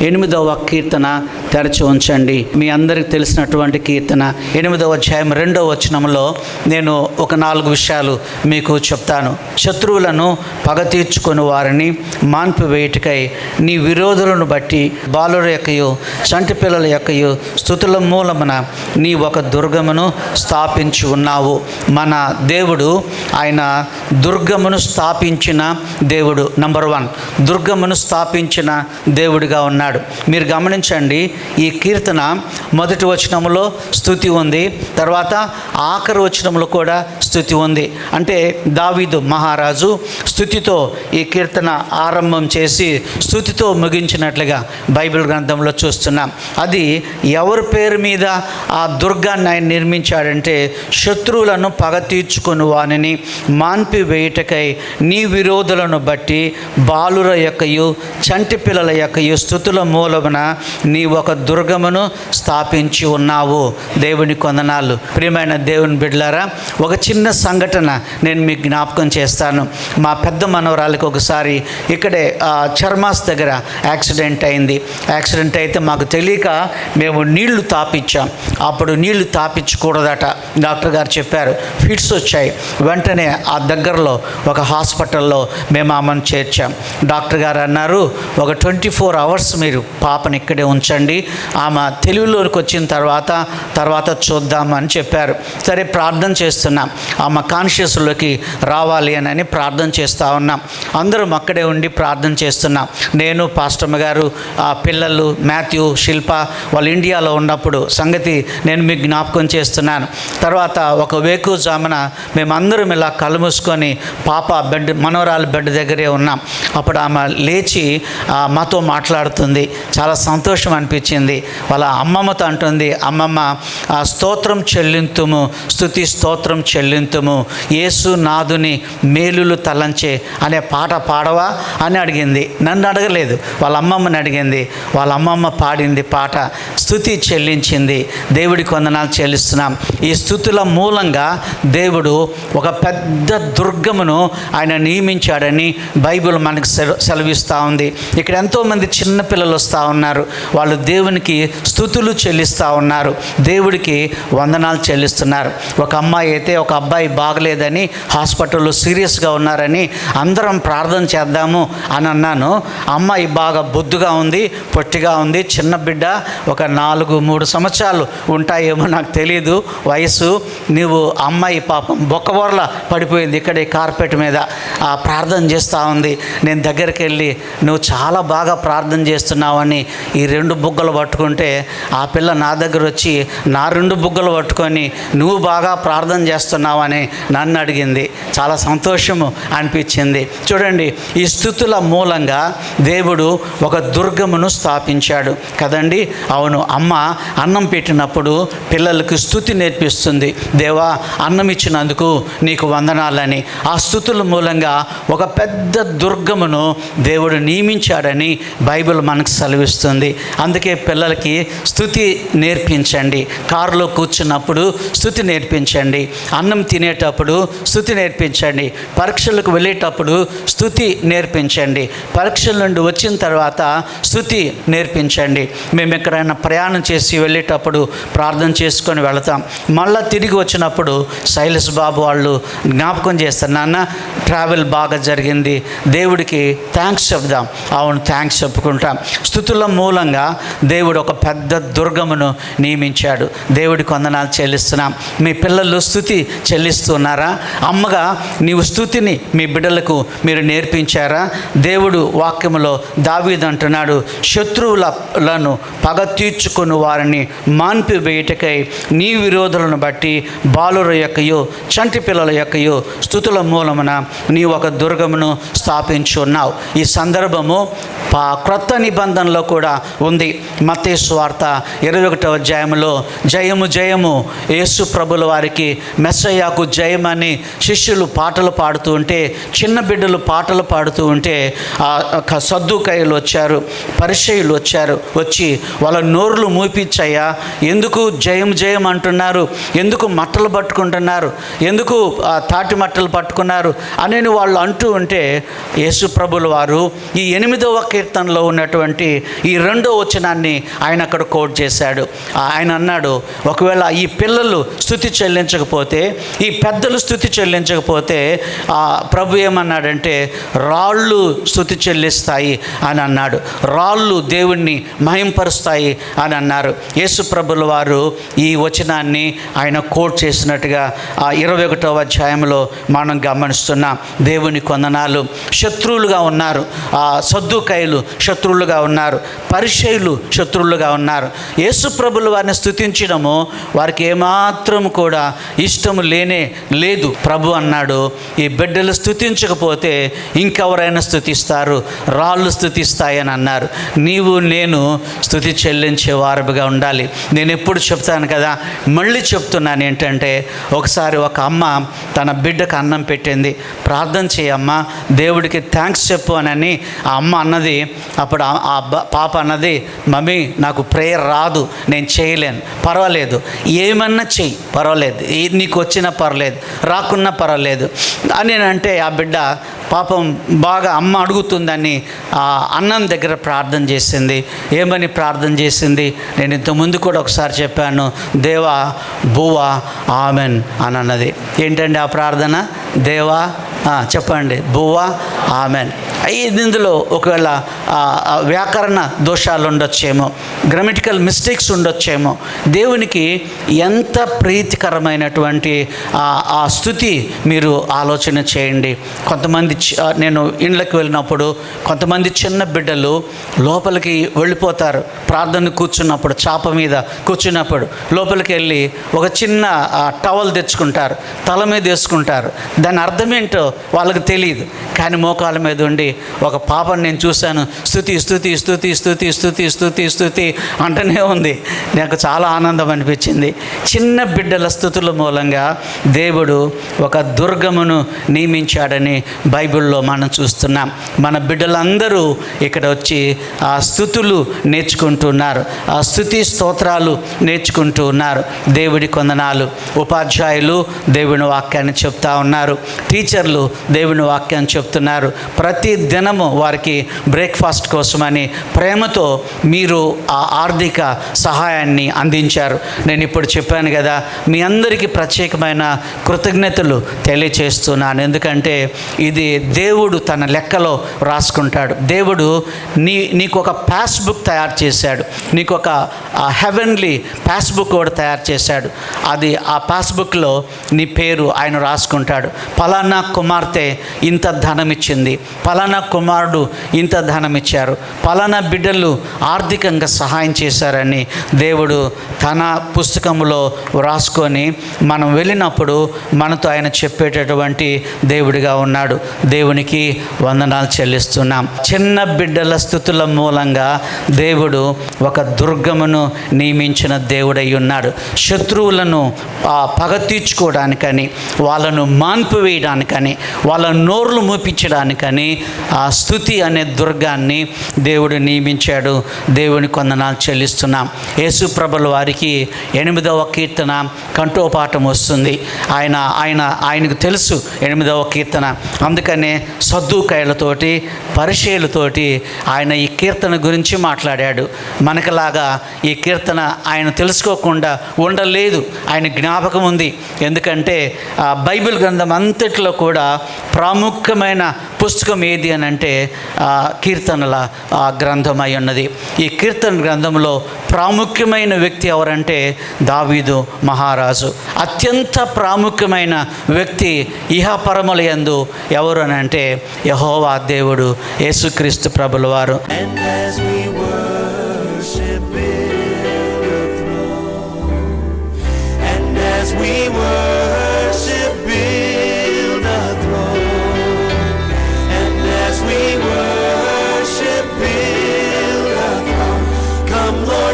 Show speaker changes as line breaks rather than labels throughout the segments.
ఎనిమిదవ కీర్తన తెరచి ఉంచండి. మీ అందరికి తెలిసినటువంటి కీర్తన ఎనిమిదవ అధ్యాయం రెండవ వచనంలో నేను ఒక నాలుగు విషయాలు మీకు చెప్తాను. శత్రువులను పగ తీర్చుకుని వారిని మాన్పివేయుటకై నీ విరోధులను బట్టి బాలుల యొక్కయు చంటి పిల్లల యొక్కయు స్థుతుల మూలమున నీ ఒక దుర్గమును స్థాపించి ఉన్నావు. మన దేవుడు ఆయన దుర్గమును స్థాపించిన దేవుడు. నంబర్ వన్ దుర్గమును స్థాపించిన దేవుడిగా ఉన్నాడు. మీరు గమనించండి ఈ కీర్తన మొదటి వచనములో స్థుతి ఉంది తర్వాత ఆఖరి వచనములో కూడా స్థుతి ఉంది. అంటే దావీదు మహారాజు స్థుతితో ఈ కీర్తన ఆరంభం చేసి స్థుతితో ముగించినట్లుగా బైబిల్ గ్రంథంలో చూస్తున్నాం. అది ఎవరి పేరు మీద ఆ దుర్గాన్ని ఆయన నిర్మించాడంటే శత్రువులను పగ తీర్చుకుని వానిని మాన్పి వేయుటకై నీ విరోధులను బట్టి బాలుర యొక్కయు చంటి పిల్లల యొక్కయు స్థుతుల మూలమున నీ ఒక ఒక దుర్గమును స్థాపించి ఉన్నావు. దేవుని కొందనాలు. ప్రియమైన దేవుని బిడ్డలారా ఒక చిన్న సంఘటన నేను మీకు జ్ఞాపకం చేస్తాను. మా పెద్ద మనవరాలకి ఒకసారి ఇక్కడే చర్మాస్ దగ్గర యాక్సిడెంట్ అయింది. యాక్సిడెంట్ అయితే మాకు తెలియక మేము నీళ్ళు తాపించాం అప్పుడు నీళ్ళు తాపించకూడదట డాక్టర్ గారు చెప్పారు. ఫిట్స్ వచ్చాయి. వెంటనే ఆ దగ్గరలో ఒక హాస్పిటల్లో మేము ఆమెను చేర్చాం. డాక్టర్ గారు అన్నారు ఒక ట్వంటీ ఫోర్ అవర్స్ మీరు పాపని ఇక్కడే ఉంచండి. ఆమె తెలుగులోకి వచ్చిన తర్వాత తర్వాత చూద్దామని చెప్పారు. సరే ప్రార్థన చేస్తున్నాం. ఆమె కాన్షియస్లోకి రావాలి అని అని ప్రార్థన చేస్తూ ఉన్నాం. అందరం అక్కడే ఉండి ప్రార్థన చేస్తున్నాం. నేను పాస్టమ్మ గారు ఆ పిల్లలు మాథ్యూ శిల్ప వాళ్ళు ఇండియాలో ఉన్నప్పుడు సంగతి నేను మీకు జ్ఞాపకం చేస్తున్నాను. తర్వాత ఒక వేకుజామున మేమందరం ఇలా కలుమూసుకొని పాప బెడ్ మనవరాలు బెడ్ దగ్గరే ఉన్నాం. అప్పుడు ఆమె లేచి ఆ, మాతో మాట్లాడుతుంది. చాలా సంతోషం అనిపించింది. వాళ్ళ అమ్మమ్మతో అంటుంది అమ్మమ్మ ఆ స్తోత్రం చెల్లింతుము స్థుతి స్తోత్రం చెల్లింతుము యేసు నాదుని మేలులు తలంచే అనే పాట పాడవా అని అడిగింది. నన్ను అడగలేదు. వాళ్ళ అమ్మమ్మని అడిగింది. వాళ్ళ అమ్మమ్మ పాడింది పాట స్థుతి చెల్లించింది. దేవుడి కొందనాలు చెల్లిస్తున్నాం. ఈ స్థుతుల మూలంగా దేవుడు ఒక పెద్ద దుర్గమును ఆయన నియమించాడని బైబిల్ మనకు సెల- సెలవిస్తూ ఉంది. ఇక్కడ ఎంతోమంది చిన్న పిల్లలు వస్తూ ఉన్నారు. వాళ్ళు దేవునికి స్థుతులు చెల్లిస్తూ ఉన్నారు. దేవుడికి వందనాలు చెల్లిస్తున్నారు. ఒక అమ్మాయి అయితే ఒక అబ్బాయి బాగలేదని హాస్పిటల్లో సీరియస్గా ఉన్నారని అందరం ప్రార్థన చేద్దాము అని అన్నాను. అమ్మాయి బాగా బొద్దుగా ఉంది పొట్టిగా ఉంది చిన్న బిడ్డ ఒక నాలుగు మూడు సంవత్సరాలు ఉంటాయేమో నాకు తెలియదు వయసు నీవు అమ్మాయి పాపం బొక్కబోర్ల పడిపోయింది ఇక్కడ కార్పెట్ మీద. ఆ ప్రార్థన చేస్తూ ఉంది. నేను దగ్గరికి వెళ్ళి నువ్వు చాలా బాగా ప్రార్థన చేస్తున్నావని ఈ రెండు బుగ్గలు పట్టుకుంటే ఆ పిల్ల నా దగ్గర వచ్చి నా రెండు బుగ్గలు పట్టుకొని నువ్వు బాగా ప్రార్థన చేస్తున్నావని నన్ను అడిగింది. చాలా సంతోషము అనిపించింది. చూడండి ఈ స్థుతుల మూలంగా దేవుడు ఒక దుర్గమును స్థాపించాడు. కదండి? అవును. అమ్మ అన్నం పెట్టినప్పుడు పిల్లలకు స్థుతి నేర్పిస్తుంది. దేవా అన్నం ఇచ్చినందుకు నీకు వందనాలని. ఆ స్థుతుల మూలంగా ఒక పెద్ద దుర్గమును దేవుడు నియమించాడని బైబిల్ మనకు సెలవిస్తుంది. అందుకే పిల్లలకి స్థుతి నేర్పించండి. కారులో కూర్చున్నప్పుడు స్థుతి నేర్పించండి. అన్నం తినేటప్పుడు స్థుతి నేర్పించండి. పరీక్షలకు వెళ్ళేటప్పుడు స్థుతి నేర్పించండి. పరీక్షల నుండి వచ్చిన తర్వాత స్థుతి నేర్పించండి. మేము ఎక్కడైనా ప్రయాణం చేసి వెళ్ళేటప్పుడు ప్రార్థన చేసుకొని వెళతాం. మళ్ళీ తిరిగి వచ్చినప్పుడు శైలస్ బాబు వాళ్ళు జ్ఞాపకం చేస్తారు నాన్న ట్రావెల్ బాగా జరిగింది. దేవుడికి థ్యాంక్స్ చెప్దాం. అవును థ్యాంక్స్ చెప్పుకుంటాం. స్థుతుల మూలంగా దేవుడు ఒక పెద్ద దుర్గమును నియమించాడు. దేవుడికి వందనాలు చెల్లిస్తున్నాం. మీ పిల్లలు స్థుతి చెల్లిస్తున్నారా? అమ్మగా నీవు స్థుతిని మీ బిడ్డలకు మీరు నేర్పించారా? దేవుడు వాక్యములో దావీదు అంటున్నాడు శత్రువులను పగ తీర్చుకుని వారిని మాన్పివేయటకై నీ విరోధులను బట్టి బాలుర యొక్కయో చంటి పిల్లల యొక్కయో స్థుతుల మూలమున నీ ఒక దుర్గమును స్థాపించున్నావు. ఈ సందర్భము పా క్రొత్త నిబంధనలో కూడా ఉంది. మతేసు వార్త ఇరవై ఒకటో అధ్యాయంలో జయము జయము యేసు ప్రభుల వారికి మెస్సయ్యాకు జయమని శిష్యులు పాటలు పాడుతూ ఉంటే చిన్న బిడ్డలు పాటలు పాడుతూ ఉంటే ఆ ఒక సద్దుకాయలు వచ్చారు పరిచయులు వచ్చారు వచ్చి వాళ్ళ నోరులు మూపించయ్యా ఎందుకు జయం జయం అంటున్నారు? ఎందుకు మట్టలు పట్టుకుంటున్నారు? ఎందుకు తాటి మట్టలు పట్టుకున్నారు? అని వాళ్ళు అంటూ ఉంటే యేసు ప్రభుల వారు ఈ ఎనిమిదవ కీర్తనలో ఉన్నటువంటి ఈ రెండో వచనాన్ని ఆయన అక్కడ కోట్ చేశాడు. ఆయన అన్నాడు ఒకవేళ ఈ పిల్లలు స్థుతి చెల్లించకపోతే ఈ పెద్దలు స్థుతి చెల్లించకపోతే ప్రభు ఏమన్నాడంటే రాళ్ళు స్థుతి చెల్లిస్తాయి అని అన్నాడు. రాళ్ళు దేవుణ్ణి మహింపరుస్తాయి అని అన్నారు. యేసు ప్రభుల వారు ఈ వచనాన్ని ఆయన కోట్ చేసినట్టుగా ఆ ఇరవై ఒకటవ అధ్యాయంలో మనం గమనిస్తున్నాం. దేవుని కొందనాలు శత్రువులుగా ఉన్నారు. ఆ సద్దుకాయలు శత్రువులుగా ఉన్నారు. పరిచయులు శత్రువులుగా ఉన్నారు. యేసుప్రభులు వారిని స్థుతించడము వారికి ఏమాత్రం కూడా ఇష్టము లేనే లేదు. ప్రభు అన్నాడు ఈ బిడ్డలు స్థుతించకపోతే ఇంకెవరైనా స్థుతిస్తారు రాళ్ళు స్థుతిస్తాయని అన్నారు. నీవు నేను స్థుతి చెల్లించే వారుగా ఉండాలి. నేను ఎప్పుడు చెప్తాను కదా మళ్ళీ చెప్తున్నాను ఏంటంటే ఒకసారి ఒక అమ్మ తన బిడ్డకు అన్నం పెట్టింది. ప్రార్థన చేయమ్మా దేవుడికి థ్యాంక్స్ చెప్పు అని ఆ అమ్మ అన్నది అప్పుడు ఆ- అబ్బ- పాప అన్నది మమ్మీ నాకు ప్రేయర్ రాదు నేను చేయలేను. పర్వాలేదు. ఏమన్నా చెయ్యి. పర్వాలేదు. నీకు వచ్చినా పర్వాలేదు. రాకున్నా పర్వాలేదు. అని అంటే ఆ బిడ్డ పాపం బాగా అమ్మ అడుగుతుందని ఆ అన్నం దగ్గర ప్రార్థన చేసింది. ఏమని ప్రార్థన చేసింది? నేను ఇంతకుముందు కూడా ఒకసారి చెప్పాను. దేవా బువా ఆమెన్ అని అన్నది. ఏంటండి ఆ ప్రార్థన? దేవా చెప్పండి. బువా ఆమెన్. ఇది ఇందులో ఒకవేళ వ్యాకరణ దోషాలు ఉండొచ్చేమో గ్రామటికల్ మిస్టేక్స్ ఉండొచ్చేమో. దేవునికి ఎంత ప్రీతికరమైనటువంటి ఆ స్థుతి మీరు ఆలోచన చేయండి. కొంతమంది నేను ఇండ్లకు వెళ్ళినప్పుడు కొంతమంది చిన్న బిడ్డలు లోపలికి వెళ్ళిపోతారు. ప్రార్థన కూర్చున్నప్పుడు చాప మీద కూర్చున్నప్పుడు లోపలికి వెళ్ళి ఒక చిన్న టవల్ తెచ్చుకుంటారు. తల మీద వేసుకుంటారు. దాని అర్థం ఏంటో వాళ్ళకి తెలియదు. కానీ మోకాల మీద ఉండి ఒక పాపను నేను చూశాను. స్థుతి స్థుతి స్థుతి స్థుతి స్థుతి స్థుతి స్థుతి అంటూనే ఉంది. నాకు చాలా ఆనందం అనిపించింది. చిన్న బిడ్డల స్థుతుల మూలంగా దేవుడు ఒక దుర్గమును నియమించాడని బైబిల్లో మనం చూస్తున్నాం. మన బిడ్డలందరూ ఇక్కడ వచ్చి ఆ స్థుతులు నేర్చుకుంటున్నారు. ఆ స్థుతి స్తోత్రాలు నేర్చుకుంటూ ఉన్నారు. దేవుడి కొందనాలు. ఉపాధ్యాయులు దేవుని వాక్యాన్ని చెప్తా ఉన్నారు. టీచర్లు దేవుని వాక్యాన్ని చెప్తున్నారు. ప్రతి దినము వారికి బ్రేక్ఫాస్ట్ కోసమని ప్రేమతో మీరు ఆ ఆర్థిక సహాయాన్ని అందించారు. నేను ఇప్పుడు చెప్పాను కదా మీ అందరికీ ప్రత్యేకమైన కృతజ్ఞతలు తెలియచేస్తున్నాను. ఎందుకంటే ఇది దేవుడు తన లెక్కలో రాసుకుంటాడు. దేవుడు నీ నీకు ఒక పాస్ బుక్ తయారు చేశాడు. నీకు ఒక హెవెన్లీ పాస్బుక్ కూడా తయారు చేశాడు. అది ఆ పాస్బుక్లో నీ పేరు ఆయన రాసుకుంటాడు. పలానా కుమార్తె ఇంత ధనం ఇచ్చింది. పలానా కుమారుడు ఇంత ధనం ఇచ్చారు. పలానా బిడ్డలు ఆర్థికంగా సహాయం సహాయం చేశారని దేవుడు తన పుస్తకంలో వ్రాసుకొని మనం వెళ్ళినప్పుడు మనతో ఆయన చెప్పేటటువంటి దేవుడిగా ఉన్నాడు. దేవునికి వందనాలు చెల్లిస్తున్నాం. చిన్న బిడ్డల స్థుతుల మూలంగా దేవుడు ఒక దుర్గమును నియమించిన దేవుడై ఉన్నాడు. శత్రువులను ఆ, పగ తీర్చుకోవడానికని వాళ్ళను మాన్పు వేయడానికని వాళ్ళ నోర్లు మూపించడానికని ఆ స్థుతి అనే దుర్గాన్ని దేవుడు నియమించాడు. దేవుని కొందన వందనాలు చెల్లిస్తున్నాం. యేసు ప్రభుల వారికి ఎనిమిదవ కీర్తన కంఠోపాఠం వస్తుంది. ఆయన ఆయన ఆయనకు తెలుసు ఎనిమిదవ కీర్తన. అందుకనే సద్దుకాయలతోటి పరిచయలతోటి ఆయన ఈ కీర్తన గురించి మాట్లాడాడు. మనకలాగా ఈ కీర్తన ఆయన తెలుసుకోకుండా ఉండలేదు. ఆయన జ్ఞాపకం ఉంది. ఎందుకంటే బైబిల్ గ్రంథం అంతట్లో కూడా ప్రాముఖ్యమైన పుస్తకం ఏది అని అంటే కీర్తనల గ్రంథమై గ్రంథం అయి ఉన్నది. ఈ కీర్తన గ్రంథంలో ప్రాముఖ్యమైన వ్యక్తి ఎవరంటే దావీదు మహారాజు. అత్యంత ప్రాముఖ్యమైన వ్యక్తి ఇహపరముల యందు ఎవరు అని అంటే యహోవా దేవుడు యేసుక్రీస్తు ప్రభుల వారు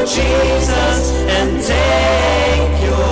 Jesus, and take your